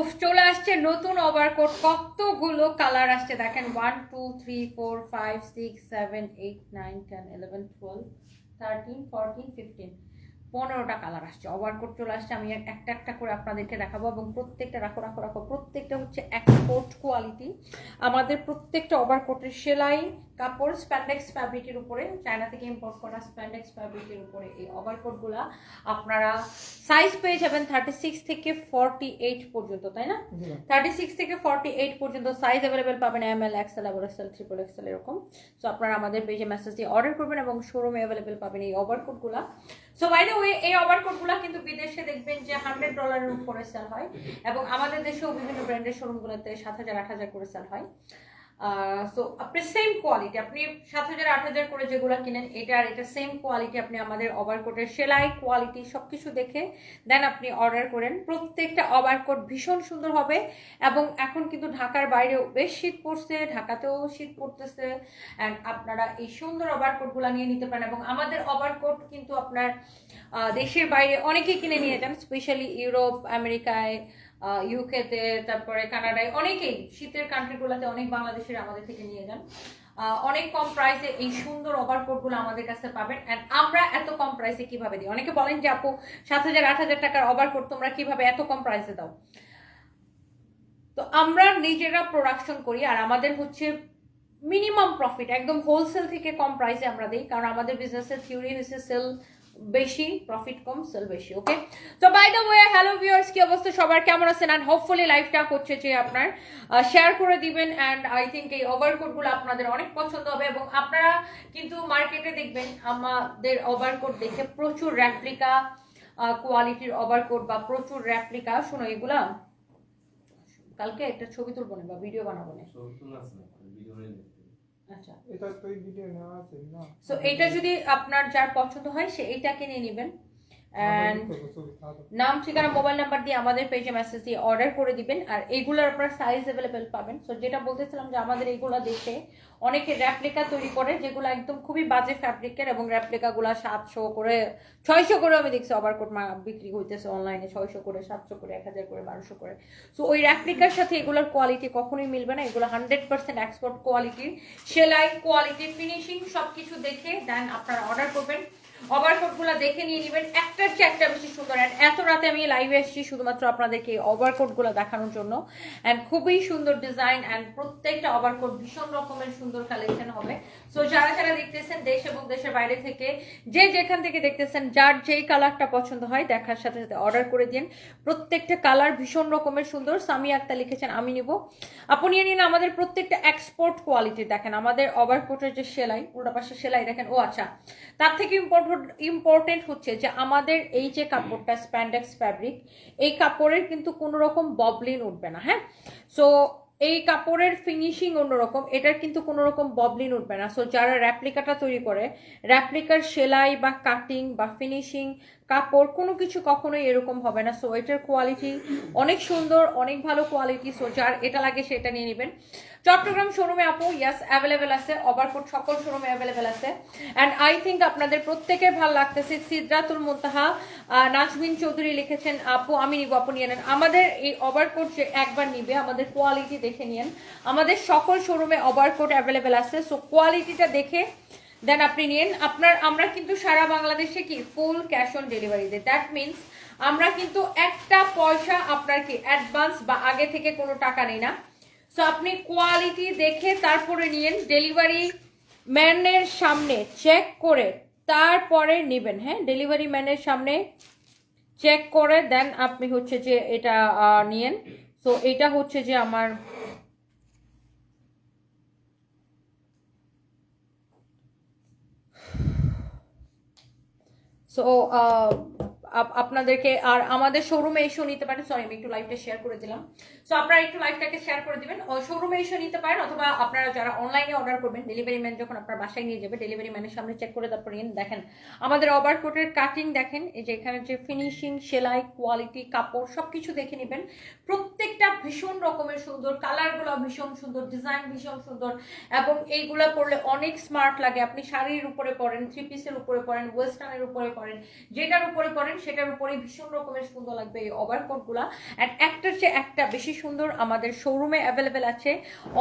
উফ, চলে আসছে নতুন ওভারকোট কতগুলো কালার আসছে দেখেন? One two three four five six seven eight nine ten eleven twelve thirteen fourteen fifteen পনেরোটা কালার আসছে। ওভারকোট চলে আসছে। আমি একটা একটা করে আপনাদেরকে দেখাবো এবং প্রত্যেকটা, রাখো রাখো রাখো। প্রত্যেকটা হচ্ছে এক্সপোর্ট কোয়ালিটি আমাদের প্রত্যেকটা ওভারকোটের সেলাই কাপড় স্প্যান্ডেক্স ফ্যাব্রিকের উপরে চায়না থেকে ইম্পোর্ট করা স্প্যান্ডেক্স ফ্যাব্রিকের উপরে এই ওভারকোটগুলা আপনারা সাইজ পেয়ে যাবেন থার্টি সিক্স থেকে ফর্টি এইট পর্যন্ত তাই না? থার্টি সিক্স থেকে ফর্টি এইট পর্যন্ত সাইজ অ্যাভেলেবেল পাবেন M L XL double XL triple XL এরকম। সো আপনারা আমাদের পেজে মেসেজ দিয়ে অর্ডার করবেন এবং শোরুমে অ্যাভেলেবেল পাবেন এই ওভারকোটগুলা সো বাইরে ওয়ে এই ওভারকোটগুলা কিন্তু বিদেশে দেখবেন যে হান্ড্রেড ডলারের উপরে সেল হয় এবং আমাদের দেশেও বিভিন্ন ব্র্যান্ডের শোরুমগুলোতে সাত হাজার আট হাজার করে সেল হয়। সো আপনি সেম কোয়ালিটি আপনি সাত হাজার, আট হাজার করে যেগুলো কিনেন, এটা আর এটা সেম কোয়ালিটি আপনি আমাদের ওভারকোটের সেলাই কোয়ালিটি সব কিছু দেখে দেন আপনি অর্ডার করেন। প্রত্যেকটা ওভারকোট ভীষণ সুন্দর হবে এবং এখন কিন্তু ঢাকার বাইরেও বেশ শীত পড়ছে, ঢাকাতেও শীত পড়তেছে অ্যান্ড আপনারা এই সুন্দর ওভারকোটগুলো নিয়ে নিতে পারেন এবং আমাদের ওভারকোট কিন্তু আপনার দেশের বাইরে অনেকেই কিনে নিয়ে যান স্পেশালি ইউরোপ আমেরিকায় ইউকেতে তারপরে কানাডায় অনেকেই শীতের কান্ট্রিগুলোতে অনেক বাংলাদেশের আমাদের থেকে নিয়ে যান। অনেক কম প্রাইসে এই সুন্দর ওভারকোটগুলো আমাদের কাছে পাবেন। অ্যান্ড আমরা এত কম প্রাইসে কীভাবে দিই? অনেকে বলেন যে, আপু, সাত হাজার, আট হাজার টাকার ওভারকোট তোমরা কীভাবে এত কম প্রাইসে দাও? তো আমরা নিজেরা প্রোডাকশন করি আর আমাদের হচ্ছে মিনিমাম প্রফিট একদম হোলসেল থেকে কম প্রাইসে আমরা দিই। কারণ আমাদের বিজনেসের থিওরি হচ্ছে সেল বেশি প্রফিট কম সেল বেশি ওকে তো by the way hello viewers কি অবস্থা? সবার কেমন আছেন? অ্যান্ড হোপফুলি লাইফটা হচ্ছে যে আপনার শেয়ার করে দিবেন অ্যান্ড আই থিঙ্ক এই ওভারকোটগুলো আপনাদের অনেক পছন্দ হবে, এবং আপনারা কিন্তু মার্কেটে দেখবেন, আমাদের ওভারকোট দেখে প্রচুর র্যাপ্লিকা কোয়ালিটির ওভারকোট বা প্রচুর র্যাপ্লিকা শোনো এগুলা, কালকে একটা ছবি তুলবো না বা ভিডিও বানাবো না? আচ্ছা। এটা তো এই ভিডিও নেওয়া আছে না? সো এটা যদি আপনার যার পছন্দ হয় সে এইটাকে নিয়ে নেবেন। অ্যান্ড নাম, ঠিকানা মোবাইল নাম্বার দিয়ে আমাদের পেজে মেসেজ দিয়ে অর্ডার করে দিবেন। আর এইগুলোর আপনার সাইজ অ্যাভেলেবেল পাবেন। সো যেটা বলতেছিলাম যে আমাদের এইগুলো দেখে অনেকে র্যাপ্লিকা তৈরি করে, যেগুলো একদম খুবই বাজে ফ্যাব্রিকের এবং র্যাপ্লিকাগুলো সাতশো করে, ছয়শো করে আমি দেখছি ওভারকোট বিক্রি হইতেছে অনলাইনে ছয়শো করে, সাতশো করে, এক হাজার করে, বারোশো করে। সো ওই র্যাপ্লিকার সাথে এগুলোর কোয়ালিটি কখনোই মিলবে না। এগুলো হান্ড্রেড পার্সেন্ট এক্সপোর্ট কোয়ালিটির সেলাই কোয়ালিটি ফিনিশিং সব কিছু দেখে দেন আপনারা অর্ডার করবেন। ওভারকোটগুলো দেখে নিয়ে নেবেন। একটার চেয়ে একটা বেশি সুন্দর। অ্যান্ড এত রাতে আমি লাইভে এসেছি শুধুমাত্র আপনাদেরকে ওভারকোটগুলো দেখানোর জন্য। অ্যান্ড খুবই সুন্দর ডিজাইন অ্যান্ড প্রত্যেকটা ভীষণ রকমের সুন্দর কালেকশন হবে। সো যারা যারা দেখতেছেন দেশ এবং দেশের বাইরে থেকে, যে যেখান থেকে দেখতেছেন, যার যেই কালারটা পছন্দ হয়, দেখার সাথে সাথে অর্ডার করে দিন। প্রত্যেকটা কালার ভীষণ রকমের সুন্দর। সামি আক্তার লিখেছেন, আমি নিব। আপনি নিন আমাদের প্রত্যেকটা এক্সপোর্ট কোয়ালিটি দেখেন আমাদের ওভারকোটের যে সেলাই, উল্টা পাশে সেলাই দেখেন। ও আচ্ছা তার থেকে ইম্পর্টেন্ট ইম্পর্টেন্ট হচ্ছে যে আমাদের এই যে কাপড়টা স্প্যান্ডেক্স ফ্যাব্রিক এই কাপড়ের কিন্তু কোনো রকম ববলিন উঠবে না হ্যাঁ? সো এই কাপড়ের ফিনিশিং অন্যরকম, এটার কিন্তু কোনো রকম ববলিন উঠবে না। সো যারা র্যাপ্লিকাটা তৈরি করে র্যাপ্লিকার সেলাই বা কাটিং বা ফিনিশিং কাপড় কোনো কিছু কখনোই এরকম হবে না। সো এটার কোয়ালিটি অনেক সুন্দর অনেক ভালো কোয়ালিটি সো যার এটা লাগে সেটা নিয়ে নেবেন। চট্টগ্রাম শোরুমে আপু ইয়াস অ্যাভেলেবেল আছে। ওভারকোট সকল শোরুমে অ্যাভেলেবেল আছে। অ্যান্ড আই থিঙ্ক আপনাদের প্রত্যেকের ভালো লাগতেছে। সিদ্রাতুল মুনতাহা আহ, নাজমিন চৌধুরী লিখেছেন আপু আমি নিব আপু নিয়ে নেন। আমাদের এই ওভারকোট যে একবার নিবে আমাদের কোয়ালিটি দেখে নিন আমাদের সকল শোরুমে ওভারকোট অ্যাভেলেবেল আছে। সো কোয়ালিটিটা দেখে দেন আপনি নিন। আপনার, আমরা কিন্তু সারা বাংলাদেশে কি ফুল ক্যাশ অন ডেলিভারি দিই। দ্যাট মিনস আমরা কিন্তু একটা পয়সা আপনার কি অ্যাডভান্স বা আগে থেকে কোনো টাকা নেই না। সো আপনি কোয়ালিটি দেখে তারপরে নিন ডেলিভারি ম্যানের সামনে চেক করে তারপরে নেবেন। হ্যাঁ ডেলিভারি ম্যানের সামনে চেক করে দেন আপনি হচ্ছে যে এটা নিয়েন। সো এটা হচ্ছে যে আমার সো আপনাদেরকে আর আমাদের শোরুমে এসেও নিতে পারেন। সরি আমি একটু লাইভটা শেয়ার করে দিলাম। সো আপনারা একটু লাইভটাকে শেয়ার করে দিবেন। শোরুমে এসেও নিতে পারেন অথবা আপনারা যারা অনলাইনে অর্ডার করবেন ডেলিভারি ম্যান যখন আপনার বাসায় নিয়ে যাবে ডেলিভারি ম্যানের সামনে চেক করে তারপর দেখেন, আমাদের ওভারকোটের কাটিং দেখেন, এই যে এখানে যে ফিনিশিং সেলাই কোয়ালিটি কাপড় সব কিছু দেখে নেবেন। প্রত্যেকটা ভীষণ রকমের সুন্দর কালারগুলো ভীষণ সুন্দর ডিজাইন ভীষণ সুন্দর, এবং এইগুলা পরলে অনেক স্মার্ট লাগে। আপনি শাড়ির উপরে পরেন থ্রি পিসের উপরে পরেন ওয়েস্টার্নের উপরে পরেন, যেটার উপরে পরেন সেটার উপরে ভীষণ রকমের সুন্দর লাগবে এই ওভারকোটগুলো অ্যান্ড একটার চেয়ে একটা বেশি সুন্দর আমাদের শোরুমে অ্যাভেলেবেল আছে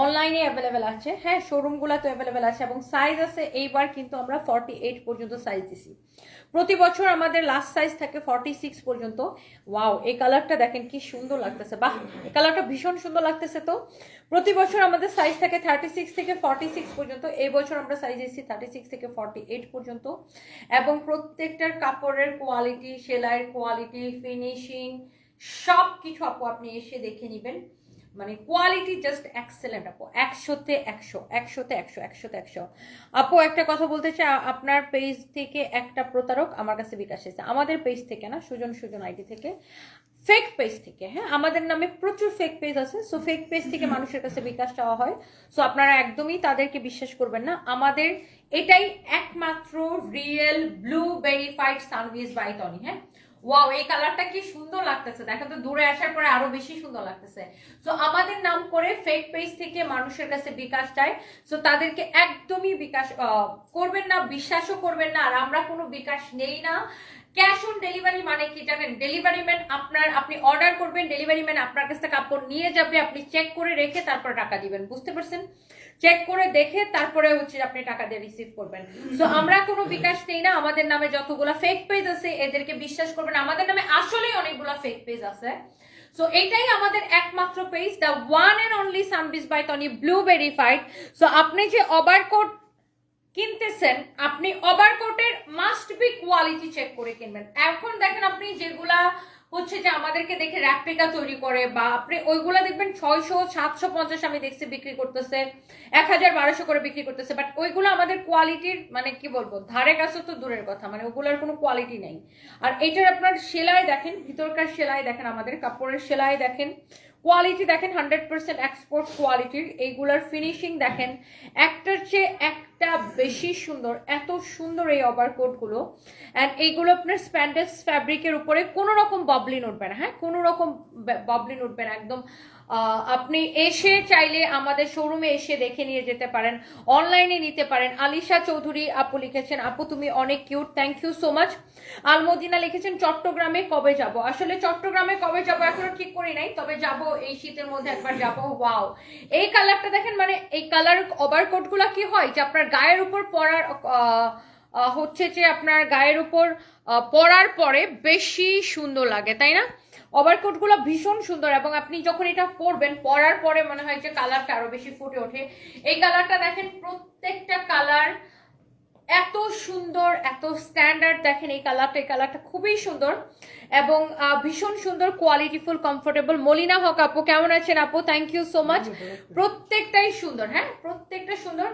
অনলাইনে অ্যাভেলেবেল আছে। হ্যাঁ শোরুমগুলোতে অ্যাভেলেবেল আছে এবং সাইজ আছে, এইবার কিন্তু আমরা ফর্টি এইট পর্যন্ত সাইজ দিছি। প্রতি বছর আমাদের লাস্ট সাইজ থাকে ফর্টি সিক্স পর্যন্ত। ওয়াও এই কালারটা দেখেন কি সুন্দর লাগতেছে। বাহ, এই কালারটা ভীষণ সুন্দর লাগতেছে তো। প্রতি বছর আমাদের সাইজ থাকে থার্টি সিক্স থেকে ফর্টি সিক্স পর্যন্ত। এই বছর আমরা সাইজ এসেছি থার্টি সিক্স থেকে ফর্টি এইট পর্যন্ত। এবং প্রত্যেকটার কাপড়ের কোয়ালিটি সেলাইয়ের কোয়ালিটি, ফিনিশিং সব কিছু আপু আপনি এসে দেখে নেবেন। মানে কোয়ালিটি জাস্ট এক্সেলেন্ট আপু, একশোতে একশো একশোতে একশো একশোতে একশো। আপু, একটা কথা বলতে চাই, আপনার পেজ থেকে একটা প্রতারক আমার কাছে বিকাশ এসেছে। আমাদের পেজ থেকে না, সুজন সুজন আইডি থেকে। ফেক পেজ থেকে হ্যাঁ? আমাদের নামে প্রচুর ফেক পেজ আছে সো ফেক পেজ থেকে মানুষের কাছে বিকাশ চাওয়া হয়। সো আপনারা একদমই তাদেরকে বিশ্বাস করবেন না। আমাদের এটাই একমাত্র real blue verified service by Tony হ্যাঁ? ওয়াও এই কালারটা কি সুন্দর লাগতেছে। দেখা তো, দূরে আসার পরে আরও বেশি সুন্দর লাগতেছে। সো আমাদের নাম করে ফেক পেজ থেকে মানুষের কাছে বিকাশ চায় সো তাদেরকে একদমই বিকাশ করবেন না, বিশ্বাসও করবেন না। আর আমরা কোনো বিকাশ নেই না। ক্যাশ অন ডেলিভারি মানে কি জানেন? ডেলিভারি ম্যান আপনার, আপনি অর্ডার করবেন ডেলিভারি ম্যান আপনার কাছ থেকে কাপড় নিয়ে যাবে, আপনি চেক করে রেখে তারপর টাকা দিবেন, বুঝতে পারছেন? চেক করে দেখে তারপরে হচ্ছে আপনি টাকা দিয়ে রিসিভ করবেন। সো আমরা কোনো বিকাশ নেই না, আমাদের নামে যতগুলো ফেক পেজ আছে, এদেরকে বিশ্বাস করবেন আমাদের নামে আসলেই অনেকগুলো ফেক পেজ আছে। সো এটাই আমাদের একমাত্র page the one and only service by Tony blue verified so আপনি যে ওভারকোট কিনতেছেন, আপনি ওভারকোটের মাস্ট বি কোয়ালিটি চেক করে কিনবেন। এখন দেখেন আপনি যেগুলা হচ্ছে যে আমাদেরকে দেখে র্যাপ্লিকা তৈরি করে বা আপনি ওইগুলো দেখবেন ছয়শো, সাতশো, পঞ্চাশ আমি দেখছি বিক্রি করতেছে, এক হাজার বারোশো করে বিক্রি করতেছে বাট ওইগুলো আমাদের কোয়ালিটির মানে কি বলব, ধারে কাছে তো দূরের কথা মানে ওগুলোর কোনো কোয়ালিটি নেই। আর এটার আপনার সেলাই দেখেন, ভিতরকার সেলাই দেখেন, আমাদের কাপড়ের সেলাই দেখেন কোয়ালিটি দেখেন হান্ড্রেড পার্সেন্ট এক্সপোর্ট কোয়ালিটির এইগুলার ফিনিশিং দেখেন, একটার চেয়ে একটা বেশি সুন্দর, এত সুন্দর এই ওভারকোটগুলো অ্যান্ড এইগুলো আপনার স্প্যান্ডেক্স ফ্যাব্রিকের উপরে কোনো রকম বাবলিন উঠবে না হ্যাঁ? কোনো রকম বাবলিন উঠবে না, একদম আপনি এসে চাইলে আমাদের শোরুমে এসে দেখে নিয়ে যেতে পারেন অনলাইনে নিতে পারেন। আলিশা চৌধুরী আপু লিখেছেন, আপু, তুমি অনেক cute thank you so much Almadina লিখেছেন, চট্টগ্রামে কবে যাব? আসলে চট্টগ্রামে কবে যাব এখনও ঠিক করি নাই, তবে যাব এই শীতের মধ্যে একবার যাব ওয়াও এই কালারটা দেখেন মানে এই কালার ওভারকোটগুলা কি হয় যে আপনার গায়ের উপর পরার হচ্ছে যে আপনার গায়ের উপর পরার পরে বেশি সুন্দর লাগে, তাই না? ওভারকোটগুলো ভীষণ সুন্দর এবং আপনি যখন এটা পরবেন পরার পরে মনে হয় যে কালারটা আরও বেশি ফুটে ওঠে। এই কালারটা দেখেন প্রত্যেকটা কালার এত সুন্দর এত স্ট্যান্ডার্ড দেখেন এই কালারটা এই কালারটা খুবই সুন্দর এবং ভীষণ সুন্দর কোয়ালিটিফুল কমফোর্টেবল মলিনা হক আপু কেমন আছেন আপু? থ্যাংক ইউ সো মাচ প্রত্যেকটাই সুন্দর হ্যাঁ? প্রত্যেকটা সুন্দর।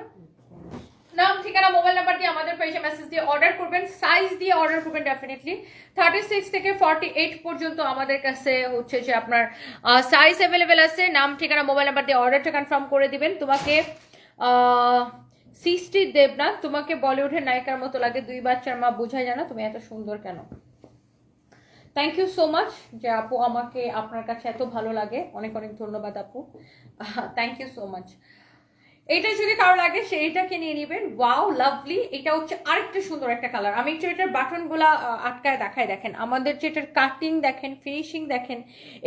নাম, ঠিকানা মোবাইল নাম্বার দিয়ে আমাদের পেজে মেসেজ দিয়ে অর্ডার করবেন। সাইজ দিয়ে অর্ডার করবেন ডেফিনেটলি থার্টি সিক্স থেকে ফর্টি এইট পর্যন্ত আমাদের কাছে হচ্ছে যে আপনার সাইজ অ্যাভেলেবেল আছে। নাম, ঠিকানা মোবাইল নাম্বার দিয়ে অর্ডারটা কনফার্ম করে দিবেন। তোমাকে সৃষ্টি দেবনাথ, তোমাকে বলিউডের নায়িকার মতো লাগে। দুই বাচ্চার মা বোঝাই জানা তুমি এত সুন্দর কেন? থ্যাংক ইউ সো মাচ যে আপু আমাকে আপনার কাছে এত ভালো লাগে। অনেক অনেক ধন্যবাদ আপু। থ্যাংক ইউ সো মাচ এটা যদি কারও লাগে, সেইটাকে নিয়ে নেবেন। ওয়াও লাভলি এটা হচ্ছে আরেকটা সুন্দর একটা কালার আমি একটু এটার বাটনগুলা আটকায় দেখায় দেখেন। আমাদের যে এটার কাটিং দেখেন ফিনিশিং দেখেন,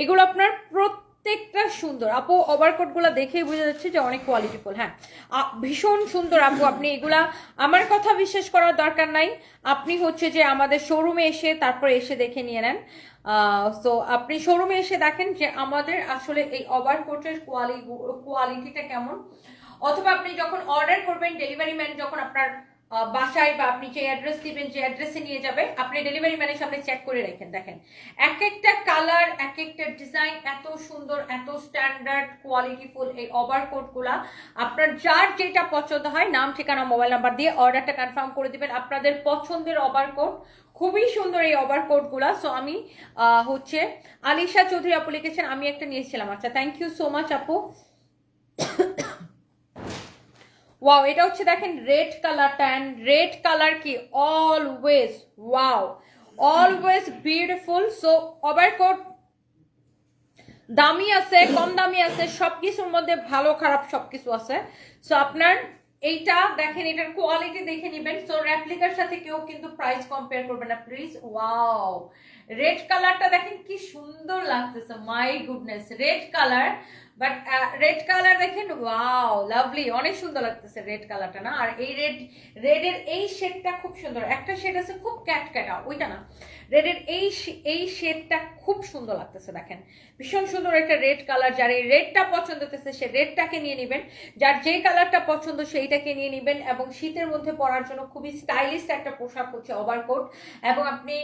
এগুলো আপনার প্রত্যেকটা সুন্দর। আপু ওভারকোটগুলা দেখেই বোঝা যাচ্ছে যে অনেক কোয়ালিটিফুল হ্যাঁ। ভীষণ সুন্দর আপু, আপনি এগুলা আমার কথা বিশ্বাস করার দরকার নাই। আপনি হচ্ছে যে আমাদের শোরুমে এসে তারপর এসে দেখে নিয়ে নেন। সো আপনি শোরুমে এসে দেখেন যে আমাদের আসলে এই ওভারকোটের কোয়ালিটি কোয়ালিটিটা কেমন। অথবা আপনি যখন অর্ডার করবেন ডেলিভারি ম্যান যখন আপনার বাসায় বা আপনি যে অ্যাড্রেস দিবেন, যে অ্যাড্রেসে নিয়ে যাবে, আপনি ডেলিভারি ম্যানের সামনে চেক করে রাখেন দেখেন। এক একটা কালার এক একটা ডিজাইন এত সুন্দর, এত স্ট্যান্ডার্ড কোয়ালিটিফুল এই ওভারকোটগুলা। আপনার যার যেটা পছন্দ হয়, নাম, ঠিকানা মোবাইল নাম্বার দিয়ে অর্ডারটা কনফার্ম করে দিবেন। আপনাদের পছন্দের ওভারকোট খুবই সুন্দর এই ওভারকোটগুলা। সো আমি হচ্ছে আলিশা চৌধুরী লিখেছেন, আমি একটা নিয়েছিলাম। আচ্ছা থ্যাংক ইউ সো মাচ আপু। ওয়াও এটা হচ্ছে দেখেন রেড কালারটা অ্যান্ড রেড কালার কি? Always wow always beautiful so overcoat দামি আছে, কম দামি আছে সব কিছুর মধ্যে ভালো, খারাপ সব কিছু আছে। সো আপনার এইটা দেখেন, এটার কোয়ালিটি দেখে নেবেন। সো রেপ্লিকার সাথে কেউ কিন্তু প্রাইস কম্পেয়ার করবে না প্লিজ ওয়াও রেড কালারটা দেখেন কি সুন্দর লাগতেছে my goodness red colour but red colour দেখেন ওয়াও লাভলি অনেক সুন্দর লাগতেছে রেড কালারটা না? আর এই রেড রেডের এই শেডটা খুব সুন্দর। একটা শেড আছে খুব ক্যাট ক্যাটা ওইটা না। রেডের এই এই শেডটা খুব সুন্দর লাগতেছে, দেখেন। ভীষণ সুন্দর একটা রেড কালার যার এই রেডটা পছন্দ হতেছে সে রেডটাকে নিয়ে নেবেন। যার যে কালারটা পছন্দ, সেইটাকে নিয়ে নেবেন এবং শীতের মধ্যে পরার জন্য খুবই স্টাইলিশ একটা পোশাক হচ্ছে ওভারকোট এবং আপনি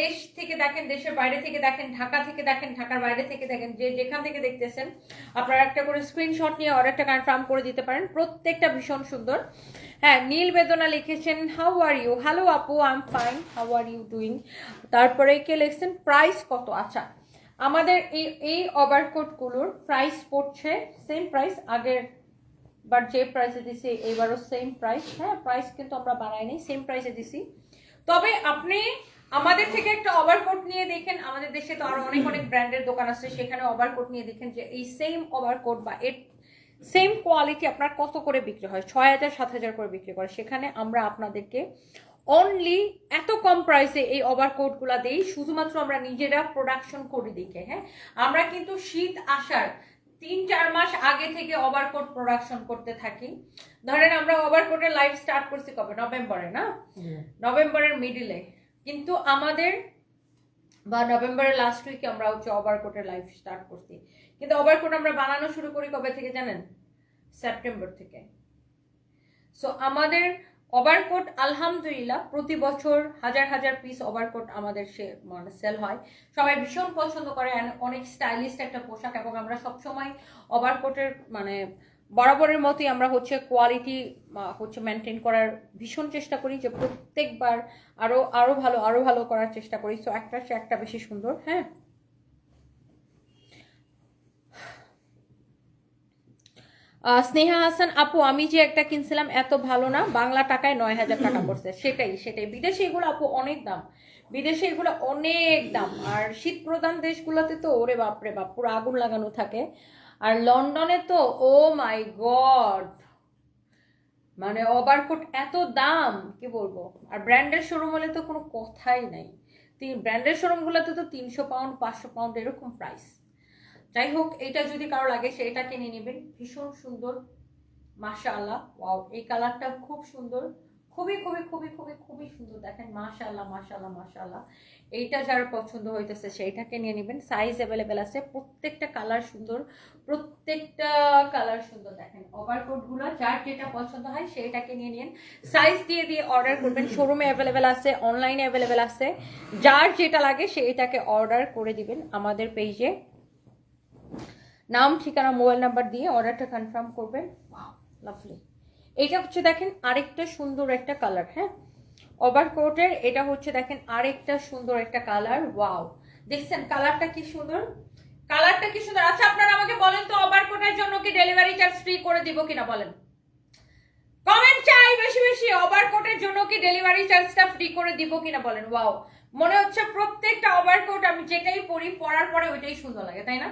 দেশ থেকে দেখেন, দেশের বাইরে থেকে দেখেন, ঢাকা থেকে দেখেন, ঢাকার বাইরে থেকে দেখেন, যে যেখান থেকে দেখতেছেন, আপনারা একটা করে স্ক্রিনশট নিয়ে অর্ডারটা কনফার্ম করে দিতে পারেন। প্রত্যেকটা ভীষণ সুন্দর। হ্যাঁ নীল বেদনা লিখেছেন হাউ আর ইউ হ্যালো আপু I am fine how are you doing তারপরে কে লিখছেন প্রাইস কত? আচ্ছা আমাদের এই এই ওভারকোটগুলোর প্রাইস পড়ছে সেম প্রাইস আগের বার যে প্রাইসে দিছি এবারও সেম প্রাইস হ্যাঁ প্রাইস কিন্তু আমরা বাড়াই নাই সেম প্রাইসে দিছি। তবে আপনি আমাদের থেকে একটা ওভারকোট নিয়ে দেখেন, আমাদের দেশে তো আরও অনেক অনেক ব্র্যান্ডের দোকান আছে সেখানে ওভারকোট নিয়ে দেখেন যে এই সেম ওভারকোট বা এর সেম কোয়ালিটি আপনার কত করে বিক্রি হয়? ছয় হাজার সাত হাজার করে বিক্রি করে। সেখানে আমরা আপনাদেরকে অনলি এত কম প্রাইসে এই ওভার ওভারকোটগুলো দেই শুধুমাত্র আমরা নিজেরা প্রোডাকশন করি দেখে হ্যাঁ? আমরা কিন্তু শীত আসার তিন চার মাস আগে থেকে ওভার ওভারকোট প্রোডাকশন করতে থাকি। ধরেন আমরা ওভারকোটের লাইভ স্টার্ট করছি কবে? নভেম্বরে না? নভেম্বরের মিডিলে কিন্তু আমাদের বা নভেম্বরের লাস্ট উইকে আমরা হচ্ছে ওভার ওভারকোটের লাইভ স্টার্ট করছি। কিন্তু ওভারকোট আমরা বানানো শুরু করি কবে থেকে জানেন? সেপ্টেম্বর থেকে। সো আমাদের ওভারকোট আলহামদুলিল্লাহ, প্রতি বছর হাজার হাজার পিস ওভারকোট আমাদের সে মানে সেল হয়। সবাই ভীষণ পছন্দ করে অনেক স্টাইলিশ একটা পোশাক এবং আমরা সবসময় ওভারকোটের মানে বরাবরের মতোই আমরা হচ্ছে কোয়ালিটি হচ্ছে মেনটেন করার ভীষণ চেষ্টা করি যে প্রত্যেকবার আরও আরও ভালো আরও ভালো করার চেষ্টা করি। সো একটা সে একটা বেশি সুন্দর হ্যাঁ? স্নেহা হাসান, আপু, আমি যে একটা কিনছিলাম, এত ভালো না, বাংলা টাকায় নয় হাজার টাকা পড়ছে। সেটাই সেটাই। বিদেশে এগুলো, আপু, অনেক দাম। বিদেশে এগুলো অনেক দাম। আর শীত প্রধান দেশগুলোতে তো, ওরে বাপরে বাপ, পুরো আগুন লাগানো থাকে। আর লন্ডনে তো, ও মাই গড! মানে ওভারকোট এত দাম, কি বলব? আর ব্র্যান্ডের শোরুম হলে তো কোনো কথাই নাই। ব্র্যান্ডের শোরুমগুলোতে তো তিনশো পাউন্ড, পাঁচশো পাউন্ড এরকম প্রাইস যাই হোক এটা যদি কারও লাগে সেটা কিনে নেবেন। ভীষণ সুন্দর। মাশা আল্লাহ ওয়াও, এই কালারটা খুব সুন্দর। খুবই খুবই খুবই খুবই খুবই সুন্দর। দেখেন মাশা আল্লাহ মাশা আল্লাহ মাশা আল্লাহ এইটা যার পছন্দ হইতেছে সেইটাকে নিয়ে নেবেন। সাইজ অ্যাভেলেবেল আছে, প্রত্যেকটা কালার সুন্দর, প্রত্যেকটা কালার সুন্দর। দেখেন ওভারকোটগুলো যার যেটা পছন্দ হয় সেইটাকে নিয়ে নিন। সাইজ দিয়ে দিয়ে অর্ডার করবেন। শোরুমে অ্যাভেলেবেল আছে অনলাইনে অ্যাভেলেবেল আছে। যার যেটা লাগে সেইটাকে অর্ডার করে দিবেন আমাদের পেজে নাম, ঠিকানা, মোবাইল নাম্বার দিয়ে অর্ডারটা কনফার্ম করবেন। লাভলি এটা হচ্ছে দেখেন আরেকটা সুন্দর একটা কালার হ্যাঁ? ওভার কোটের এটা হচ্ছে দেখেন আরেকটা সুন্দর একটা কালার ওয়াও দেখছেন কালারটা কি সুন্দর? কালারটা কি সুন্দর? আচ্ছা আপনারা আমাকে বলেন তো ওভার কোটের জন্য কি ডেলিভারি চার্জ ফ্রি করে দিব কিনা বলেন। কমেন্ট চাই বেশি বেশি ওভার কোটের জন্য কি ডেলিভারি চার্জটা ফ্রি করে দিব কিনা বলেন ওয়াও মনে হচ্ছে প্রত্যেকটা ওভার কোট আমি যেটাই পরি, পরার পরে ওইটাই সুন্দর লাগে, তাই না?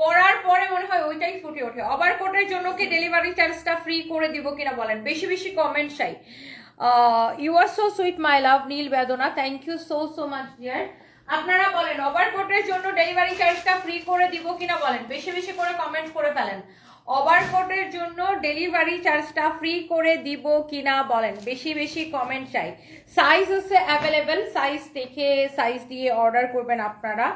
পরার পরে মনে হয় ওইটাই ফুটে ওঠে। ওভারকোটের জন্য কি ডেলিভারি চার্জটা ফ্রি করে দিব কিনা বলেন। বেশি বেশি কমেন্ট চাই। You are so sweet my love Nil Bedona. Thank you so so much dear আপনারা বলেন ওভারকোটের জন্য ডেলিভারি চার্জটা ফ্রি করে দিব কিনা বলেন। বেশি বেশি করে কমেন্ট করে ফেলেন। ওভারকোটের জন্য ডেলিভারি চার্জটা ফ্রি করে দিব কিনা বলেন। বেশি বেশি কমেন্ট চাই। সাইজ হচ্ছে অ্যাভেলেবেল সাইজ দেখে সাইজ দিয়ে অর্ডার করবেন আপনারা।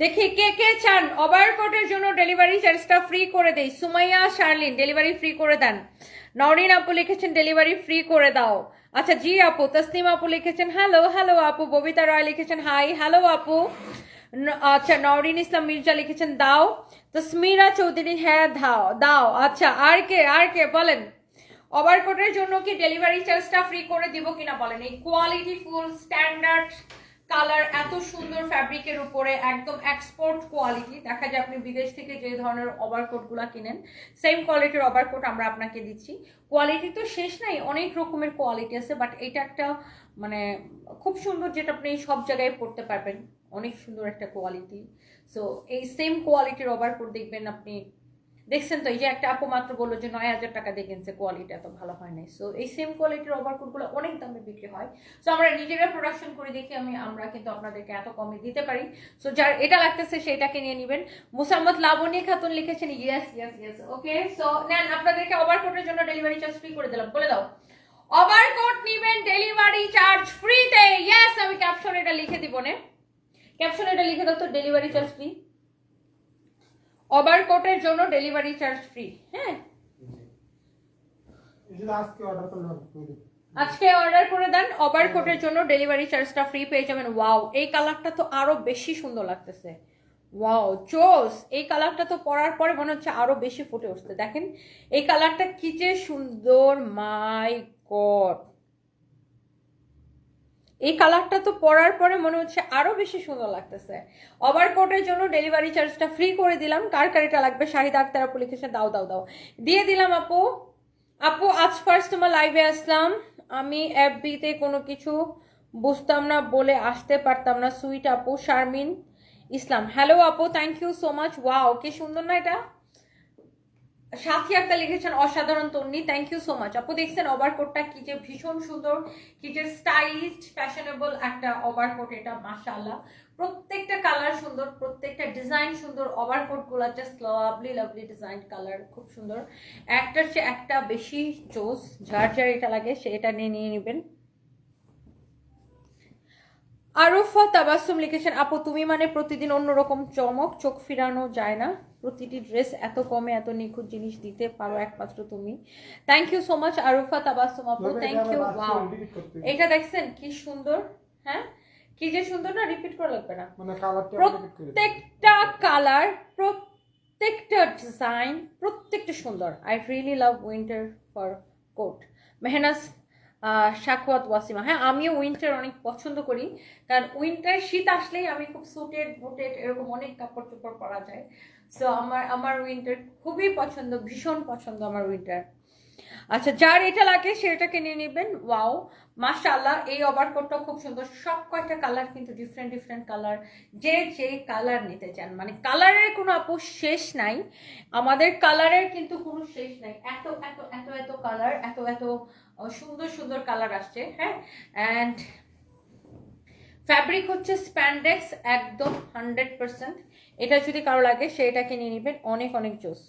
দেখি কে কে চান। ওভারকোটের জন্য ডেলিভারি চার্জটা ফ্রি করে দেই। সুমাইয়া, শার্লিন ডেলিভারি ফ্রি করে দেন। নরিন আপু লিখেছেন ডেলিভারি ফ্রি করে দাও। আচ্ছা জি আপু তসলিম আপু লিখেছেন হ্যালো হ্যালো আপু। ববিতা রায় লিখেছেন হাই হ্যালো আপু। আচ্ছা নরিন ইসলাম মির্জা লিখেছেন, দাও। তসমিরা চৌধুরী হ্যাঁ দাও দাও। আচ্ছা আর কে আর কে, বলেন। ওভারকোটের জন্য কি ডেলিভারি চার্জটা ফ্রি করে দিব কিনা বলেন? এই কোয়ালিটি ফুল স্ট্যান্ডার্ড কালার এত সুন্দর ফ্যাব্রিকের উপরে একদম এক্সপোর্ট কোয়ালিটি দেখা যায় আপনি বিদেশ থেকে যে ধরনের ওভারকোটগুলা কিনেন সেম কোয়ালিটির ওভারকোট আমরা আপনাকে দিচ্ছি। কোয়ালিটি তো শেষ নাই, অনেক রকমের কোয়ালিটি আছে বাট এটা একটা মানে খুব সুন্দর যেটা আপনি সব জায়গায় পড়তে পারবেন। অনেক সুন্দর একটা কোয়ালিটি সো এই সেম কোয়ালিটির ওভারকোট দেখবেন আপনি দেখছেন তো, এই যে একটা আপু মাত্র বলল যে নয় হাজার টাকা দিয়ে কিনছে কোয়ালিটি এত ভালো হয় নাই। সো এই সেম কোয়ালিটির ওভারকোটগুলো অনেক দামে বিক্রি হয়। সো আমরা নিজেরা প্রোডাকশন করে দেখি, আমি, আমরা কিন্তু আপনাদেরকে এত কমে দিতে পারি। সো যার এটা লাগতেছে সেটাকে নিয়ে নেবেন। মুসাম্মদ লাবণী খাতুন লিখেছেন yes yes yes okay so নেন, আপনাদেরকে ওভারকোটের জন্য ডেলিভারি চার্জ ফ্রি করে দিলাম। বলে দাও ওভারকোট নিবেন ডেলিভারি চার্জ ফ্রিতে ইয়েস আমি ক্যাপশন এটা লিখে দিব, নে। ক্যাপশন এটা লিখে দাও তো ডেলিভারি চার্জ ফ্রি ওভারকোটের জন্য ডেলিভারি চার্জ ফ্রি হ্যাঁ? আজকে অর্ডার করে দেন ওভারকোটের জন্য ডেলিভারি চার্জটা ফ্রি পেয়ে যাবেন। ওয়াও এই কালারটা তো আরও বেশি সুন্দর লাগতেছে। ওয়াও চোস এই কালারটা তো পরার পরে মনে হচ্ছে আরও বেশি ফুটে উঠছে। দেখেন এই কালারটা কি যে সুন্দর মাই গড। এই কালারটা তো পরার পরে মনে হচ্ছে আরও বেশি সুন্দর লাগতেছে। ওভারকোটের জন্য ডেলিভারি চার্জটা ফ্রি করে দিলাম। কার কার এটা লাগবে? শাহিদ আক্তার আপু লিখেছে দাও দাও দাও। দিয়ে দিলাম, আপু। আপু, আজ ফার্স্ট তোমার লাইভে আসলাম। আমি এফবিতে কোনো কিছু বুঝতাম না, বলে আসতে পারতাম না। সুইট আপু, শারমিন, ইসলাম। হ্যালো আপু thank you so much wow কি সুন্দর না এটা। সাথী একটা লিখেছেন, অসাধারণ Tonni thank you so much আপু দেখছেন ওভার কোটটা কি যে ভীষণ সুন্দর, কি যে স্টাইলিস্ট ফ্যাশনেবল একটা ওভারকোট এটা, মাশাআল্লাহ। প্রত্যেকটা কালার সুন্দর, প্রত্যেকটা ডিজাইন সুন্দর ওভারকোটগুলো just lovely lovely design colour খুব সুন্দর। একটার চেয়ে একটা বেশি চোজ যার যার এটা লাগে, সে এটা নিয়ে নিয়ে নেবেন। আরুফা তাবাসুম লিখেছেন আপু তুমি মানে প্রতিদিন অন্যরকম চমক চোখ ফিরানো যায় না। প্রতিটি ড্রেস এত কমে এত নিখুঁত জিনিস দিতে পারো একমাত্র তুমি। Thank you so much Arfa Tabassum আপু। থ্যাংক ইউ ওয়াও এটা দেখছেন কি সুন্দর হ্যাঁ? কি যে সুন্দর না রিপিট করা লাগবে না। মানে প্রত্যেকটা কালার প্রত্যেকটা ডিজাইন প্রত্যেকটা সুন্দর। I really love winter for coat Mehnaz Shakwat Wasima. হ্যাঁ আমিও উইন্টার অনেক পছন্দ করি, কারণ উইন্টার শীত আসলেই আমি খুব সুটেড বুটেড এরকম অনেক কাপড় চোপড় পরা যায়। সো আমার আমার উইন্টার খুবই পছন্দ, ভীষণ পছন্দ আমার উইন্টার আচ্ছা যার এটা লাগে সেটাকে নিয়ে নেবেন। ওয়াও মাশাআল্লাহ, এই ওভারকোটটা খুব সুন্দর। সব কয়টা কালার কিন্তু ডিফারেন্ট ডিফারেন্ট কালার যে যে কালার নিতে চান। মানে কালারের কোনো আপু শেষ নাই। আমাদের কালারের কিন্তু কোনো শেষ নাই। এত এত এত এত কালার এত এত সুন্দর সুন্দর কালার আসছে হ্যাঁ? অ্যান্ড ফ্যাব্রিক হচ্ছে স্প্যান্ডেক্স একদম হান্ড্রেড পার্সেন্ট এটা যদি কারও লাগে সেটাকে নিয়ে নেবেন অনেক অনেক জোস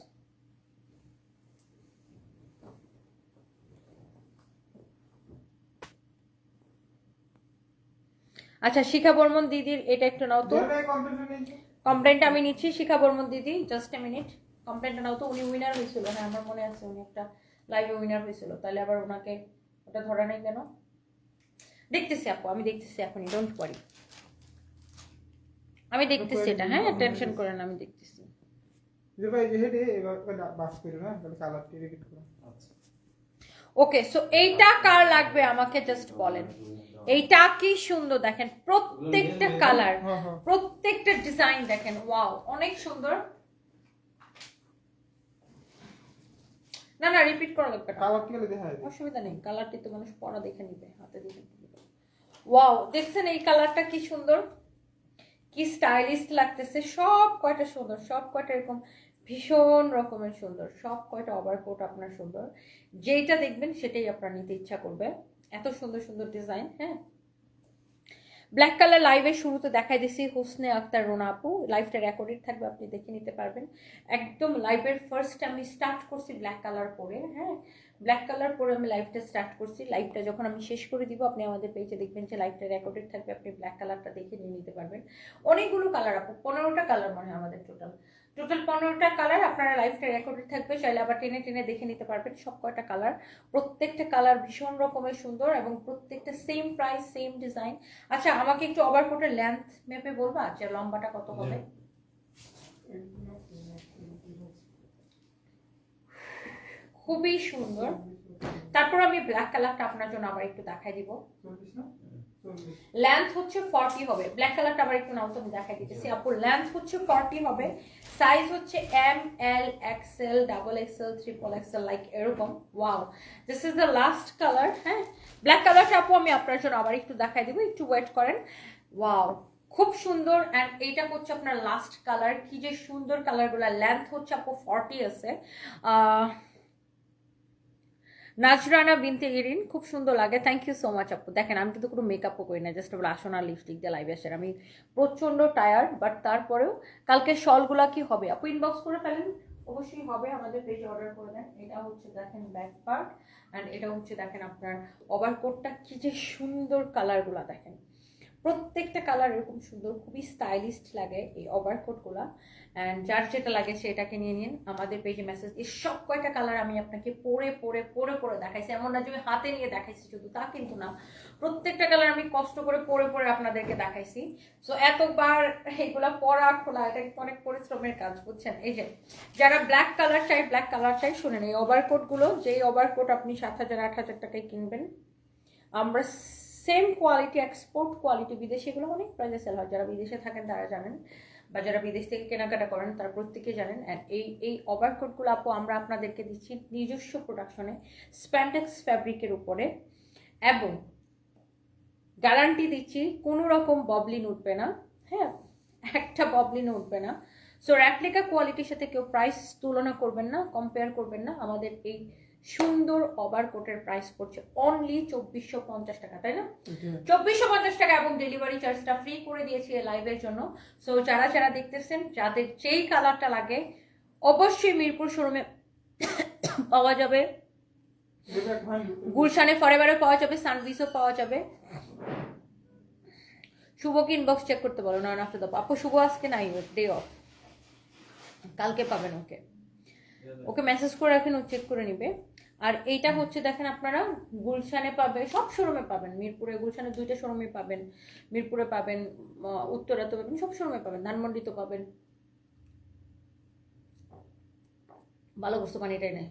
আচ্ছা শিখা বর্মন দিদির এটা একটু নাও তো। কমপ্লেনটা আমি নিচ্ছি শিখা বর্মন দিদি জাস্ট এ মিনিট কমপ্লেনটা নাও তো উনি উইনার হয়েছিল হ্যাঁ আমার মনে আছে উনি একটা লাইভে উইনার হয়েছিল। তাহলে আবার ওনাকে ওটা ধরা নেই কেন? দেখতেছি আপু আমি দেখতেছি এখনই ডোন্ট ওয়ারি আমি দেখতেছি এটা হ্যাঁ টেনশন করেন আমি দেখতেছি। যে ভাই যে হেডে এবার বাস করে না তাহলে কালারটি রিপিট করো। আচ্ছা। ওকে সো এইটা কার লাগবে আমাকে জাস্ট বলেন। এইটা কি সুন্দর দেখেন প্রত্যেকটা কালার হ্যাঁ হ্যাঁ। প্রত্যেকটা ডিজাইন দেখেন ওয়াও অনেক সুন্দর। না না রিপিট করা লাগবে না কালারটি গেলে দেখা যায় অসুবিধা নেই কালারটি তো মানুষ পরা দেখে নিবে হাতে দেখে নিবে। ওয়াও দেখছেন এই কালারটা কি সুন্দর? কি স্টাইলিশ লাগতেছে সব কয়টা সুন্দর সব কয়টা এরকম ভীষণ রকমের সুন্দর সব কয়টা ওভারকোট আপনার সুন্দর। যেইটা দেখবেন সেটাই আপনার নিতে ইচ্ছা করবে। এত সুন্দর সুন্দর ডিজাইন হ্যাঁ? ব্ল্যাক কালার লাইভের শুরুতে দেখাই দিছি হোসনে আক্তার, রোনা আপু। লাইভটা রেকর্ডেড থাকবে, আপনি দেখে নিতে পারবেন। একদম লাইভের ফার্স্ট আমি স্টার্ট করছি ব্ল্যাক কালার পরে হ্যাঁ? ব্ল্যাক কালার পরে আমি লাইভটা স্টার্ট করছি। লাইভটা যখন আমি শেষ করে দিব, আপনি আমাদের পেজে দেখবেন যে লাইভটা রেকর্ডেড থাকবে, আপনি ব্ল্যাক কালারটা দেখে নিয়ে নিতে পারবেন। অনেকগুলো কালার আপু, পনেরোটা কালার মনে হয় আমাদের টোটাল টোটাল পনেরোটা কালার আপনারা লাইভটা রেকর্ডেড থাকবে। চাইলে আবার টেনে টেনে দেখে নিতে পারবেন সব কয়টা কালার প্রত্যেকটা কালার ভীষণ রকমের সুন্দর এবং প্রত্যেকটা সেম প্রাইস সেম ডিজাইন আচ্ছা আমাকে একটু ওভারকোটের লেন্থ মেপে বলবা যে লম্বাটা কত হবে? খুবই সুন্দর। তারপর আমি ব্ল্যাক কালারটা আপনার জন্য আবার একটু দেখাই দিব। লেন্থ হচ্ছে ফর্টি হবে। ব্ল্যাক কালারটা আবার একটু নাও তো আমি দেখাই দিতেছি। আপুর লেন্থ হচ্ছে ফর্টি হবে। সাইজ হচ্ছে M L XL double XL triple XL like এরকম। Wow this is the last colour হ্যাঁ? ব্ল্যাক কালারটা আপু আমি আপনার জন্য আবার একটু দেখাই দিব। একটু ওয়েট করেন। ওয়াও খুব সুন্দর অ্যান্ড এইটা হচ্ছে আপনার লাস্ট কালার কি যে সুন্দর কালারগুলো লেন্থ হচ্ছে আপু ফর্টি আছে। আহ, নাজরানা বিনতে ইরিন, খুব সুন্দর লাগে। থ্যাংক ইউ সো মাচ আপু। দেখেন, আমি কিন্তু কোনো মেকআপও করি না জাস্ট বলে আসনা লিপস্টিক দিয়ে লাইভে আসার আমি প্রচণ্ড টায়ার্ড বাট তারপরেও কালকে শলগুলা কি হবে? আপু ইনবক্স করে ফেলেন। অবশ্যই হবে, আমাদের পেজে অর্ডার করে দেন। এটা হচ্ছে দেখেন ব্যাক পার্ট অ্যান্ড এটা হচ্ছে দেখেন আপনার ওভারকোটটা কী যে সুন্দর কালারগুলো দেখেন। প্রত্যেকটা কালার এরকম সুন্দর, খুবই স্টাইলিস্ট লাগে এই ওভারকোটগুলা অ্যান্ড যার যেটা লাগে সেটাকে নিয়ে নিন। আমাদের পেজে মেসেজ এই সব কয়টা কালার আমি আপনাকে পরে পরে পরে পরে দেখাইছি। এমন না যে আমি হাতে নিয়ে দেখাইছি শুধু, তা কিন্তু না। প্রত্যেকটা কালার আমি কষ্ট করে পরে পরে আপনাদেরকে দেখাইছি। সো এতবার এগুলা পরা খোলা, এটা কিন্তু অনেক পরিশ্রমের কাজ, বুঝছেন? এই যে, যারা ব্ল্যাক কালার চাই ব্ল্যাক কালার চাই, শুনেন, এই ওভারকোটগুলো যেই ওভারকোট আপনি সাত হাজার, আট হাজার টাকায় কিনবেন, আমরা সেম কোয়ালিটি এক্সপোর্ট কোয়ালিটি বিদেশে, এগুলো অনেক প্রাইসে সেল হয়। যারা বিদেশে থাকেন, তারা জানেন। বা যারা বিদেশ থেকে কেনাকাটা করেন, তারা প্রত্যেকে জানেন। এই এই ওভারকোটগুলো আপু, আমরা আপনাদেরকে দিচ্ছি নিজস্ব প্রোডাকশনে স্প্যান্ডেক্স ফ্যাব্রিকের উপরে। এবং গ্যারান্টি দিচ্ছি, কোনো রকম ববলিন উঠবে না। হ্যাঁ একটা ববলিন উঠবে না। সো র্যাপ্লিকা কোয়ালিটির সাথে কেউ প্রাইস তুলনা করবেন না কম্পেয়ার করবেন না। আমাদের এই সুন্দর ওভার কোটের প্রাইস পড়ছে অনলি চব্বিশশো পঞ্চাশ টাকা তাই না? চব্বিশশো পঞ্চাশ টাকা এবং ডেলিভারি চার্জটা ফ্রি করে দিয়েছি লাইভের জন্য। সো যারা যারা দেখতেছেন যাদের যেই কালারটা লাগে অবশ্যই মিরপুর শোরুমে পাওয়া যাবে। গুলশানে ফরেভারও পাওয়া যাবে সানভিসও পাওয়া যাবে। শুভকে ইনবক্স চেক করতে বলো নয়ন আফটার দ্য আপু শুভ আজকে নাই ডে অফ কালকে পাবেন ওকে। ওকে মেসেজ করে রাখেন, ও চেক করে নিবে। আর এইটা হচ্ছে দেখেন আপনারা, গুলশানে পাবে, সব শোরুমে পাবেন। মিরপুরে, গুলশানে দুইটা শোরুমে পাবেন। মিরপুরে পাবেন উত্তরাতে পাবেন, সব শোরুমে পাবেন। ধানমন্ডিতে পাবেন। ভালো বস্তু পানিটাই নেই।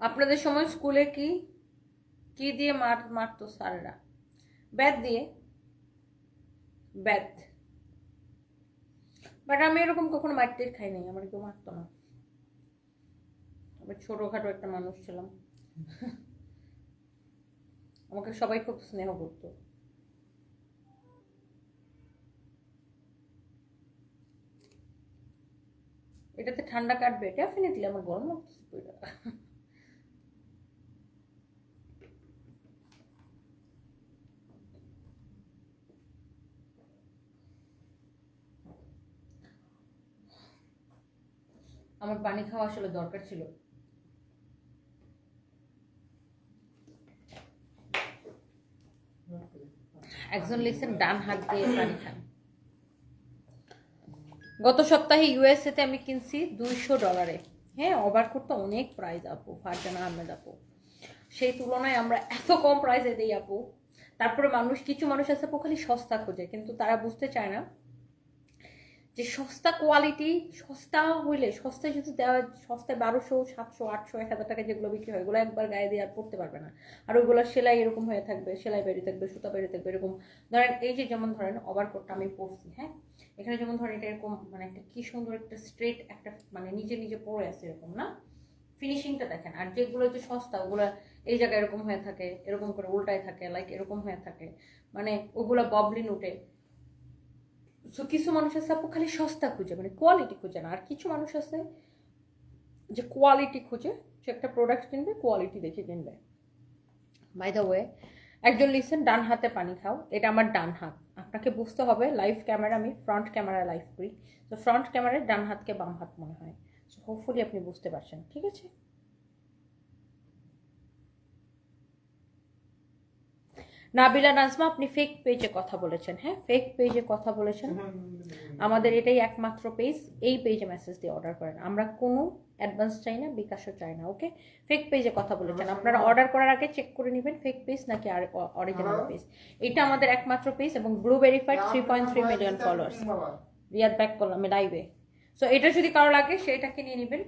আপনাদের সময় স্কুলে কি? কি দিয়ে মার, মারতো স্যারেরা? ব্যাট দিয়ে। ব্যাট। বাট আমি এরকম কখনো মারতে খাই নাই, আমার কেউ মারতো না। আমি ছোটখাটো একটা মানুষ ছিলাম। আমাকে সবাই খুব স্নেহ করতো। এটাতে ঠান্ডা কাটবে ডেফিনেটলি আমার গরম লাগতেছে পুরো। আমার পানি খাওয়া আসলে দরকার ছিল। একজন লিখছেন, ডান হাত দিয়ে পানি খান। গত সপ্তাহে ইউএসএ তে আমি কিনছি দুইশো ডলারে। হ্যাঁ ওভারকোটটা অনেক প্রাইস আপু, ফারজানা আহমেদ আপু। সেই তুলনায় আমরা এত কম প্রাইসে দিই আপু। তারপরে মানুষ, কিছু মানুষ আছে আপু খালি সস্তা খোঁজে, কিন্তু তারা বুঝতে চায় না যে সস্তা কোয়ালিটি সস্তা হইলে, সস্তায় যদি দেওয়া, সস্তায় বারোশো, সাতশো, আটশো, এক হাজার টাকা যেগুলো বিক্রি হয়, এগুলো একবার গায়ে দিয়ে আর পড়তে পারবে না। আর ওইগুলো সেলাই এরকম হয়ে থাকবে, সেলাই বেরিয়ে থাকবে, সুতা বেরিয়ে থাকবে, এরকম। ধরেন এই যে যেমন ধরেন ওভারকোটটা আমি পরছি হ্যাঁ? এখানে যেমন ধরেন এটা এরকম মানে একটা কি সুন্দর একটা স্ট্রেট একটা মানে নিজে নিজে পড়ে আছে এরকম, না? ফিনিশিংটা দেখেন, আর যেগুলো যে সস্তা, ওগুলো এই জায়গায় এরকম হয়ে থাকে, এরকম করে উল্টায় থাকে লাইক এরকম হয়ে থাকে। মানে ওগুলো ববলিন উঠে সো কিছু মানুষ আছে আপু খালি সস্তা খুঁজে মানে কোয়ালিটি খুঁজে না। আর কিছু মানুষ আছে যে কোয়ালিটি খুঁজে সে একটা প্রোডাক্ট কিনবে কোয়ালিটি দেখে কিনবে। বাই দ্য ওয়ে একজন লিখছেন, ডান হাতে পানি খাও। এটা আমার ডান হাত। আপনাকে বুঝতে হবে লাইভ ক্যামেরা আমি ফ্রন্ট ক্যামেরা লাইভ করি। তো ফ্রন্ট ক্যামেরায় ডান হাতকে বাম হাত মনে হয়। সো হোপফুলি আপনি বুঝতে পারছেন, ঠিক আছে? নাবিলা নাজমা আপনি ফেক পেজে কথা বলেছেন হ্যাঁ? ফেক পেজে কথা বলেছেন। আমাদের এটাই একমাত্র পেজ এই পেজে মেসেজ দিয়ে অর্ডার করেন। আমরা কোনো অ্যাডভান্স চাই না বিকাশও চাই না ওকে ফেক পেজে কথা বলেছেন। আপনারা অর্ডার করার আগে চেক করে নেবেন ফেক পেজ নাকি আর অরিজিনাল পেজ এটা আমাদের একমাত্র পেজ এবং blue verified three point three million followers Riyad back করলাম লাইভে সো এটা যদি কারও লাগে সেটাকে নিয়ে নেবেন।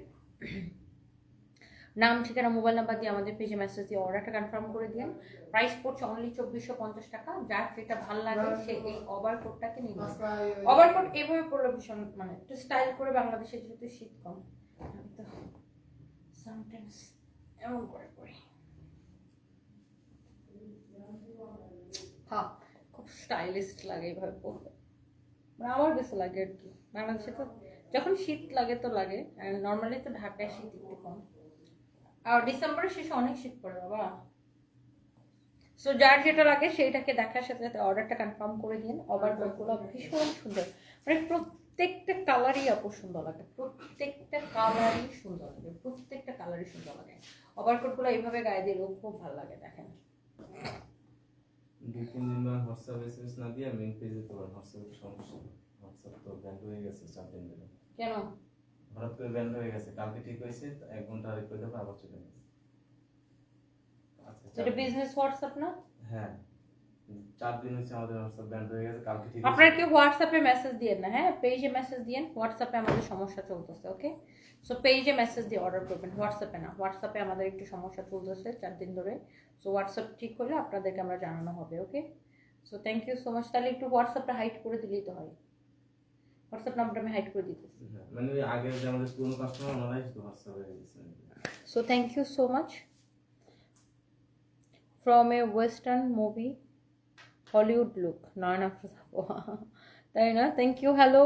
নাম ঠিকানা মোবাইল নাম্বার দিয়ে আমাদের পেজে মেসেজ দিয়ে অর্ডারটা কনফার্ম করে দিন। প্রাইস পড়ছে অনলি চব্বিশশো পঞ্চাশ টাকা। যার যেটা ভালো লাগে সে এই ওভার কোটটাকে নিয়ে নেবে। ওভার কোট এইভাবে পড়লে ভীষণ মানে একটু স্টাইল করে বাংলাদেশে যেহেতু শীত কম তো সামটাইমস এমন করে পড়ি। হ্যাঁ খুব স্টাইলিস্ট লাগে এইভাবে পড়লে মানে আমার বেশি লাগে আর কি। বাংলাদেশে তো যখন শীত লাগে তো লাগে নর্মালি তো ঢাকায় শীত একটু কম। আর ডিসেম্বরের শেষে অনেক শীত পড়ে বাবা। সো যার যেটা লাগে সেইটাকে দেখার সাথে সাথে অর্ডারটা কনফার্ম করে দিন ওভার কোটগুলো ভীষণ সুন্দর। মানে প্রত্যেকটা কালারই আপু সুন্দর লাগে। প্রত্যেকটা কালারই সুন্দর লাগে। প্রত্যেকটা কালারই সুন্দর লাগে। ওভার কোটগুলো এইভাবে গায়ে দিলেও খুব ভালো লাগে দেখেন। দুই তিন দিন ধরে হোয়াটসঅ্যাপ এসএমএস না দিয়ে মেইন পেজে তো হোয়াটসঅ্যাপের সমস্যা হোয়াটসঅ্যাপ তো ব্যান্ড হয়ে গেছে চার দিন ধরে। কেন? হঠাৎ করে ব্যান্ড হয়ে গেছে কালকে ঠিক হয়েছে এক ঘণ্টা আগে করে দেবো আবার চলে গেছে। চার এটা বিজনেস হোয়াটসঅ্যাপ না? হ্যাঁ চার দিন হচ্ছে আমাদের হোয়াটসঅ্যাপ ব্যান্ড হয়ে গেছে কালকে ঠিক আপনারা কেউ হোয়াটসঅ্যাপে মেসেজ দিয়েন না হ্যাঁ? পেজে মেসেজ দিয়েন হোয়াটসঅ্যাপে আমাদের সমস্যা চলতেছে ওকে সো পেজে মেসেজ দিয়ে অর্ডার করবেন হোয়াটসঅ্যাপে না। হোয়াটসঅ্যাপে আমাদের একটু সমস্যা চলতেছে চার দিন ধরে। সো হোয়াটসঅ্যাপ ঠিক হলে আপনাদেরকে আমরা জানানো হবে okay so thank you so much তাহলে একটু হোয়াটসঅ্যাপটা হাইড করে দিলেই তো হয়। হোয়াটসঅ্যাপ নাম্বারটা আমি হাইড করে দিতেছি। হ্যাঁ, মানে ওই আগে যে আমাদের পুরনো কাস্টমার ওনারাই শুধু হোয়াটসঅ্যাপে So thank you so much. From a Western movie, Hollywood look. None তাই না? Thank you hello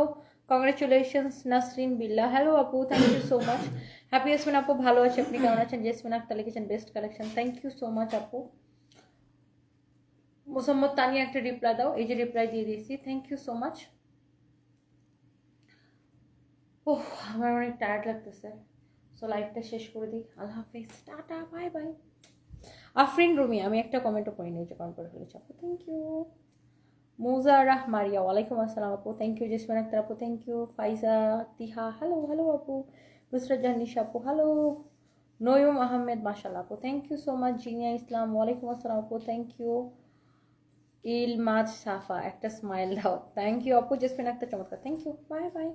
congratulations Nasrin Billa hello আপু thank you so much happy Yasmin আপু ভালো আছে। আপনি কেমন আছেন? জেসমিন আক্তার লিখেছেন best collection thank you so much আপু মোসাম্মদ তানিয়া একটা রিপ্লাই দাও। এই যে রিপ্লাই দিয়ে দিয়েছি। Thank you so much oh, আমার অনেক টায়ার্ড লাগতেছে। সো লাইফটা শেষ করে দিই। আল্লাহ হাফিজ। Tata bye bye Afrin Rumi আমি একটা কমেন্টও করে নিয়েছি কমেন্ট করে ফেলেছি। আপু থ্যাংক ইউ মুজারাহ মারিয়া ওয়ালাইকুম আসসালাম আপু। থ্যাংক ইউ জেসমিন আক্তার আপু। Thank you Faiza তিহা hello hello আপু। নুসরাত জাহান নিশা আপু হ্যালো নয়ুম আহমেদ মাশাল্লাহ আপু। Thank you so much Zinia Islam. ওয়ালাইকুম আসসালাম আপু। থ্যাংক ইউ ইল মাছ সাফা, একটা স্মাইল দাও। থ্যাংক ইউ আপু জেসমিন আক্তার চমৎকার। Thank you bye bye